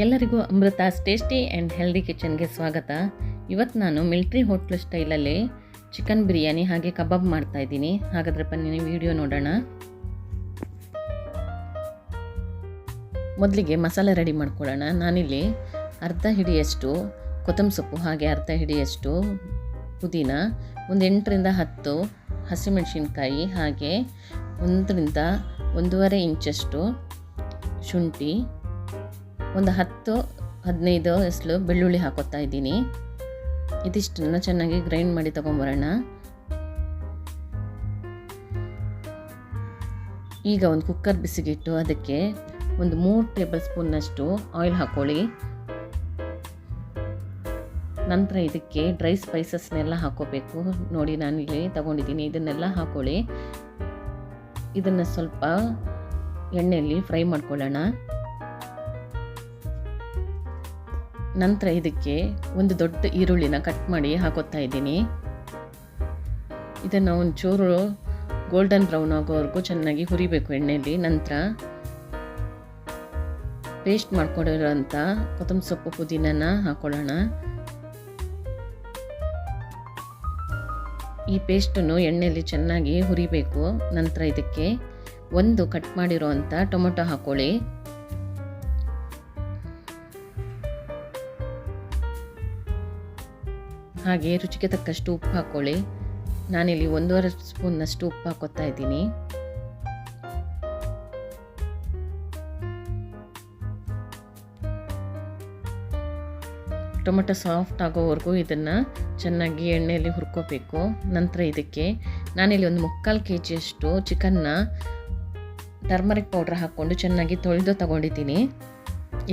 ಎಲ್ಲರಿಗೂ Amrutha's tasty and healthy ಕಿಚನ್ಗೆ ಸ್ವಾಗತ. ಇವತ್ತು ನಾನು ಮಿಲ್ಟ್ರಿ ಹೋಟ್ಲ್ ಸ್ಟೈಲಲ್ಲಿ ಚಿಕನ್ ಬಿರಿಯಾನಿ ಹಾಗೆ ಕಬಾಬ್ ಮಾಡ್ತಾ ಇದ್ದೀನಿ. ಹಾಗಾದರೆ ಬನ್ನಿ ವಿಡಿಯೋ ನೋಡೋಣ. ಮೊದಲಿಗೆ ಮಸಾಲೆ ರೆಡಿ ಮಾಡ್ಕೊಳ್ಳೋಣ. ನಾನಿಲ್ಲಿ ಅರ್ಧ ಹಿಡಿಯಷ್ಟು ಕೊತ್ತಂಬರಿ ಸೊಪ್ಪು ಹಾಗೆ ಅರ್ಧ ಹಿಡಿಯಷ್ಟು ಪುದೀನ, ಒಂದು ಎಂಟರಿಂದ ಹತ್ತು ಹಸಿಮೆಣಸಿನ್ಕಾಯಿ ಹಾಗೆ ಒಂದರಿಂದ ಒಂದೂವರೆ ಇಂಚಷ್ಟು ಶುಂಠಿ ಒಂದು ಹತ್ತು, ಹದಿನೈದು ಎಸ್ಲು ಬೆಳ್ಳುಳ್ಳಿ ಹಾಕೋತಾ ಇದ್ದೀನಿ. ಇದಿಷ್ಟನ್ನು ಚೆನ್ನಾಗಿ ಗ್ರೈಂಡ್ ಮಾಡಿ ತೊಗೊಂಬರೋಣ. ಈಗ ಒಂದು ಕುಕ್ಕರ್ ಬಿಸಿಗಿಟ್ಟು ಅದಕ್ಕೆ ಒಂದು ಮೂರು ಟೇಬಲ್ ಸ್ಪೂನ್ನಷ್ಟು ಆಯಿಲ್ ಹಾಕ್ಕೊಳ್ಳಿ ನಂತರ ಇದಕ್ಕೆ ಡ್ರೈ ಸ್ಪೈಸಸ್ನೆಲ್ಲ ಹಾಕೋಬೇಕು. ನೋಡಿ ನಾನು ಇಲ್ಲಿ ತಗೊಂಡಿದ್ದೀನಿ. ಇದನ್ನೆಲ್ಲ ಹಾಕ್ಕೊಳ್ಳಿ ಇದನ್ನು ಸ್ವಲ್ಪ ಎಣ್ಣೆಯಲ್ಲಿ ಫ್ರೈ ಮಾಡ್ಕೊಳ್ಳೋಣ. ನಂತರ ಇದಕ್ಕೆ ಒಂದು ದೊಡ್ಡ ಈರುಳ್ಳಿನ ಕಟ್ ಮಾಡಿ ಹಾಕೋತಾ ಇದ್ದೀನಿ. ಇದನ್ನು ಒಂಚೂರು ಗೋಲ್ಡನ್ ಬ್ರೌನ್ ಆಗೋವರೆಗೂ ಚೆನ್ನಾಗಿ ಹುರಿಬೇಕು ಎಣ್ಣೆಯಲ್ಲಿ. ನಂತರ ಪೇಸ್ಟ್ ಮಾಡ್ಕೊಂಡಿರೋಂಥ ಕೊತ್ತಂಬರಿ ಸೊಪ್ಪು ಪುದೀನನ ಹಾಕೊಳ್ಳೋಣ. ಈ ಪೇಸ್ಟನ್ನು ಎಣ್ಣೆಯಲ್ಲಿ ಚೆನ್ನಾಗಿ ಹುರಿಬೇಕು. ನಂತರ ಇದಕ್ಕೆ ಒಂದು ಕಟ್ ಮಾಡಿರೋವಂಥ ಟೊಮೊಟೊ ಹಾಕೊಳ್ಳಿ. ಹಾಗೆ ರುಚಿಗೆ ತಕ್ಕಷ್ಟು ಉಪ್ಪು ಹಾಕ್ಕೊಳ್ಳಿ ನಾನಿಲ್ಲಿ ಒಂದೂವರೆ ಸ್ಪೂನ್ನಷ್ಟು ಉಪ್ಪು ಹಾಕೋತಾ ಇದ್ದೀನಿ. ಟೊಮೆಟೊ ಸಾಫ್ಟ್ ಆಗೋವರೆಗೂ ಇದನ್ನು ಚೆನ್ನಾಗಿ ಎಣ್ಣೆಯಲ್ಲಿ ಹುರ್ಕೋಬೇಕು. ನಂತರ ಇದಕ್ಕೆ ನಾನಿಲ್ಲಿ ಒಂದು ಮುಕ್ಕಾಲು ಕೆ ಜಿಯಷ್ಟು ಚಿಕನ್ನ ಟರ್ಮರಿಕ್ ಪೌಡ್ರ್ ಹಾಕ್ಕೊಂಡು ಚೆನ್ನಾಗಿ ತೊಳೆದು ತಗೊಂಡಿದ್ದೀನಿ.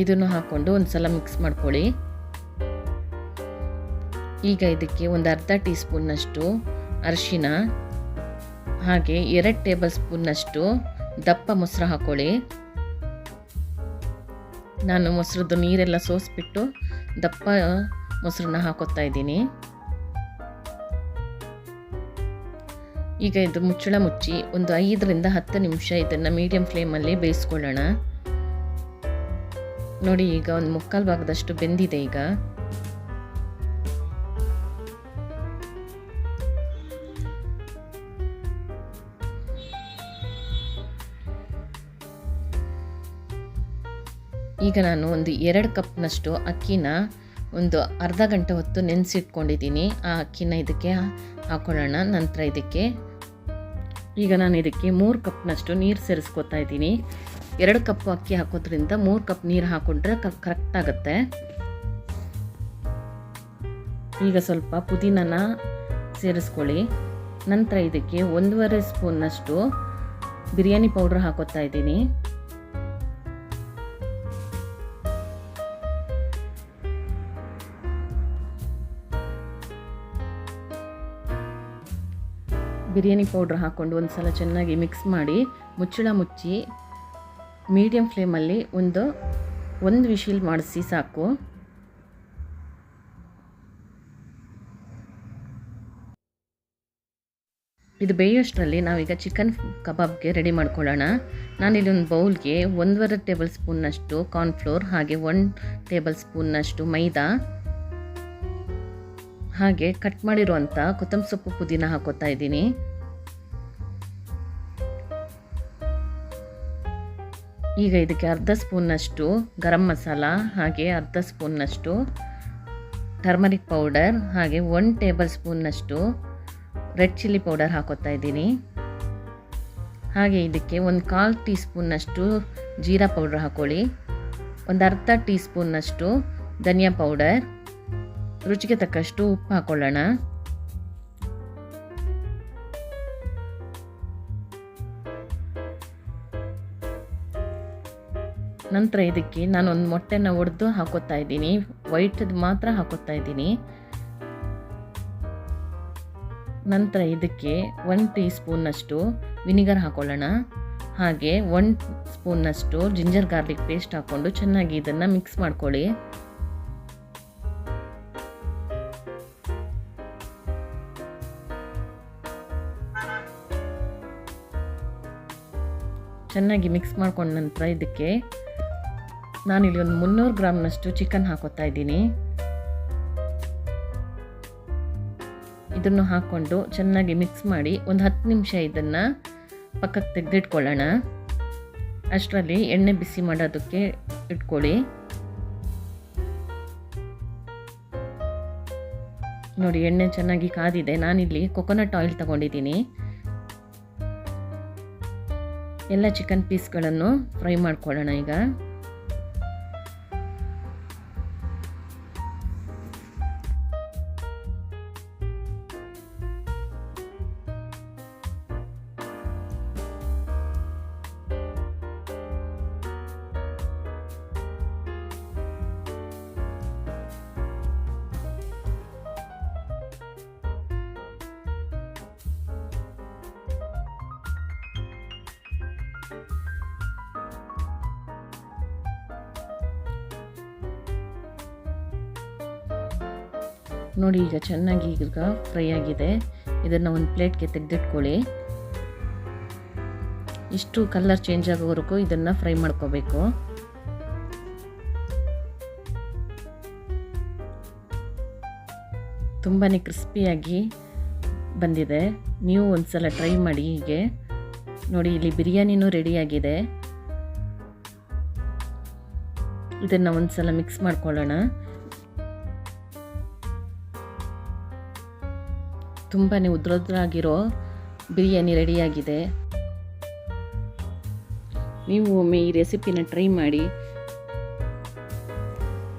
ಇದನ್ನು ಹಾಕ್ಕೊಂಡು ಒಂದು ಸಲ ಮಿಕ್ಸ್ ಮಾಡ್ಕೊಳ್ಳಿ. ಈಗ ಇದಕ್ಕೆ ಒಂದು ಅರ್ಧ ಟೀ ಸ್ಪೂನ್ನಷ್ಟು ಅರಿಶಿನ, ಹಾಗೆ ಎರಡು ಟೇಬಲ್ ಸ್ಪೂನ್ನಷ್ಟು ದಪ್ಪ ಮೊಸರು ಹಾಕ್ಕೊಳ್ಳಿ ನಾನು ಮೊಸರದ್ದು ನೀರೆಲ್ಲ ಸೋಸಿಬಿಟ್ಟು ದಪ್ಪ ಮೊಸರನ್ನ ಹಾಕೋತಾ ಇದ್ದೀನಿ. ಈಗ ಇದು ಮುಚ್ಚಳ ಮುಚ್ಚಿ ಒಂದು ಐದರಿಂದ ಹತ್ತು ನಿಮಿಷ ಇದನ್ನು ಮೀಡಿಯಂ ಫ್ಲೇಮಲ್ಲಿ ಬೇಯಿಸ್ಕೊಳ್ಳೋಣ. ನೋಡಿ, ಈಗ ಒಂದು ಮುಕ್ಕಾಲು ಭಾಗದಷ್ಟು ಬೆಂದಿದೆ ಈಗ. ಈಗ ನಾನು ಒಂದು ಎರಡು ಕಪ್ನಷ್ಟು ಅಕ್ಕಿನ ಒಂದು ಅರ್ಧ ಗಂಟೆ ಹೊತ್ತು ನೆನೆಸಿಟ್ಕೊಂಡಿದ್ದೀನಿ. ಆ ಅಕ್ಕಿನ ಇದಕ್ಕೆ ಹಾಕೊಳ್ಳೋಣ. ನಂತರ ಇದಕ್ಕೆ ಈಗ ನಾನು ಇದಕ್ಕೆ ಮೂರು ಕಪ್ನಷ್ಟು ನೀರು ಸೇರಿಸ್ಕೊತಾ ಇದ್ದೀನಿ. ಎರಡು ಕಪ್ ಅಕ್ಕಿ ಹಾಕೋದ್ರಿಂದ ಮೂರು ಕಪ್ ನೀರು ಹಾಕೊಂಡ್ರೆ ಕರೆಕ್ಟ್ ಆಗುತ್ತೆ. ಈಗ ಸ್ವಲ್ಪ ಪುದೀನನ ಸೇರಿಸ್ಕೊಳ್ಳಿ. ನಂತರ ಇದಕ್ಕೆ ಒಂದೂವರೆ ಸ್ಪೂನ್ನಷ್ಟು ಬಿರಿಯಾನಿ ಪೌಡ್ರ್ ಹಾಕೋತಾ ಇದ್ದೀನಿ. ಬಿರಿಯಾನಿ ಪೌಡ್ರ್ ಹಾಕ್ಕೊಂಡು ಒಂದು ಸಲ ಚೆನ್ನಾಗಿ ಮಿಕ್ಸ್ ಮಾಡಿ ಮುಚ್ಚಳ ಮುಚ್ಚಿ ಮೀಡಿಯಮ್ ಫ್ಲೇಮಲ್ಲಿ ಒಂದು ಒಂದು ವಿಶಿಲ್ ಮಾಡಿಸಿ ಸಾಕು. ಇದು ಬೇಯೋಷ್ಟರಲ್ಲಿ ನಾವೀಗ ಚಿಕನ್ ಕಬಾಬ್ಗೆ ರೆಡಿ ಮಾಡ್ಕೊಳ್ಳೋಣ. ನಾನಿಲ್ಲಿ ಒಂದು ಬೌಲ್ಗೆ ಒಂದೂವರೆ ಟೇಬಲ್ ಸ್ಪೂನ್ನಷ್ಟು ಕಾರ್ನ್ಫ್ಲೋರ್ ಹಾಗೆ ಒನ್ ಟೇಬಲ್ ಸ್ಪೂನ್ನಷ್ಟು ಮೈದಾ ಹಾಗೆ ಕಟ್ ಮಾಡಿರುವಂಥ ಕೊತ್ತಂಬರಿ ಸೊಪ್ಪು ಪುದೀನ ಹಾಕೋತಾ ಇದ್ದೀನಿ. ಈಗ ಇದಕ್ಕೆ ಅರ್ಧ ಸ್ಪೂನ್ನಷ್ಟು ಗರಂ ಮಸಾಲ, ಹಾಗೆ ಅರ್ಧ ಸ್ಪೂನ್ನಷ್ಟು ಟರ್ಮರಿಕ್ ಪೌಡರ್ ಹಾಗೆ ಒನ್ ಟೇಬಲ್ ಸ್ಪೂನ್ನಷ್ಟು ರೆಡ್ ಚಿಲ್ಲಿ ಪೌಡರ್ ಹಾಕೋತಾ ಇದ್ದೀನಿ. ಹಾಗೆ ಇದಕ್ಕೆ ಒಂದು ಕಾಲು ಟೀ ಸ್ಪೂನ್ನಷ್ಟು ಜೀರಾ ಪೌಡ್ರ್ ಹಾಕೊಳ್ಳಿ. ಒಂದು ಅರ್ಧ ಟೀ ಸ್ಪೂನ್ನಷ್ಟು ಧನಿಯಾ ಪೌಡರ್ ರುಚಿಗೆ ತಕ್ಕಷ್ಟು ಉಪ್ಪು ಹಾಕೊಳ್ಳೋಣ. ನಂತರ ಇದಕ್ಕೆ ನಾನು ಒಂದು ಮೊಟ್ಟೆನ ಒಡೆದು ಹಾಕೋತಾ ಇದ್ದೀನಿ. ವೈಟದ್ದು ಮಾತ್ರ ಹಾಕೋತಾ ಇದ್ದೀನಿ. ನಂತರ ಇದಕ್ಕೆ ಒನ್ ಟೀ ಸ್ಪೂನ್ನಷ್ಟು ವಿನಿಗರ್ ಹಾಕೊಳ್ಳೋಣ. ಹಾಗೆ ಒನ್ ಸ್ಪೂನ್ನಷ್ಟು ಜಿಂಜರ್ ಗಾರ್ಲಿಕ್ ಪೇಸ್ಟ್ ಹಾಕ್ಕೊಂಡು ಚೆನ್ನಾಗಿ ಇದನ್ನು ಮಿಕ್ಸ್ ಮಾಡ್ಕೊಳ್ಳಿ. ಚೆನ್ನಾಗಿ ಮಿಕ್ಸ್ ಮಾಡ್ಕೊಂಡ ನಂತರ ಇದಕ್ಕೆ ನಾನಿಲ್ಲಿ ಒಂದು ಮುನ್ನೂರು ಗ್ರಾಮ್ನಷ್ಟು ಚಿಕನ್ ಹಾಕೋತಾ ಇದ್ದೀನಿ. ಇದನ್ನು ಹಾಕ್ಕೊಂಡು ಚೆನ್ನಾಗಿ ಮಿಕ್ಸ್ ಮಾಡಿ ಒಂದು ಹತ್ತು ನಿಮಿಷ ಇದನ್ನು ಪಕ್ಕಕ್ಕೆ ತೆಗೆದಿಟ್ಕೊಳ್ಳೋಣ. ಅಷ್ಟರಲ್ಲಿ ಎಣ್ಣೆ ಬಿಸಿ ಮಾಡೋದಕ್ಕೆ ಇಟ್ಕೊಳ್ಳಿ. ನೋಡಿ ಎಣ್ಣೆ ಚೆನ್ನಾಗಿ ಕಾದಿದೆ. ನಾನಿಲ್ಲಿ ಕೊಕೊನಟ್ ಆಯಿಲ್ ತಗೊಂಡಿದ್ದೀನಿ. ಎಲ್ಲ ಚಿಕನ್ ಪೀಸ್ಗಳನ್ನು ಫ್ರೈ ಮಾಡ್ಕೊಳ್ಳೋಣ ಈಗ. ನೋಡಿ, ಈಗ ಚೆನ್ನಾಗಿ ಈಗ ಫ್ರೈ ಆಗಿದೆ. ಇದನ್ನು ಒಂದು ಪ್ಲೇಟ್ಗೆ ತೆಗೆದಿಟ್ಕೊಳ್ಳಿ. ಇಷ್ಟು ಕಲರ್ ಚೇಂಜ್ ಆಗೋವರೆಗೂ ಇದನ್ನು ಫ್ರೈ ಮಾಡ್ಕೋಬೇಕು. ತುಂಬಾ ಕ್ರಿಸ್ಪಿಯಾಗಿ ಬಂದಿದೆ. ನೀವು ಒಂದ್ಸಲ ಟ್ರೈ ಮಾಡಿ ಹೀಗೆ. ನೋಡಿ, ಇಲ್ಲಿ ಬಿರಿಯಾನಿನೂ ರೆಡಿಯಾಗಿದೆ. ಇದನ್ನು ಒಂದ್ಸಲ ಮಿಕ್ಸ್ ಮಾಡ್ಕೊಳ್ಳೋಣ. ತುಂಬಾ ಉದ್ರದ್ರಾಗಿರೋ ಬಿರಿಯಾನಿ ರೆಡಿಯಾಗಿದೆ. ನೀವು ಒಮ್ಮೆ ಈ ರೆಸಿಪಿನ ಟ್ರೈ ಮಾಡಿ.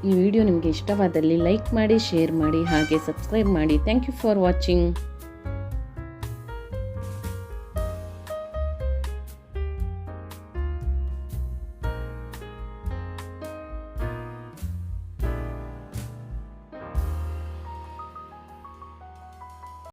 ಈ ವಿಡಿಯೋ ನಿಮಗೆ ಇಷ್ಟವಾದಲ್ಲಿ ಲೈಕ್ ಮಾಡಿ, ಶೇರ್ ಮಾಡಿ, ಹಾಗೆ ಸಬ್ಸ್ಕ್ರೈಬ್ ಮಾಡಿ. Thank you for watching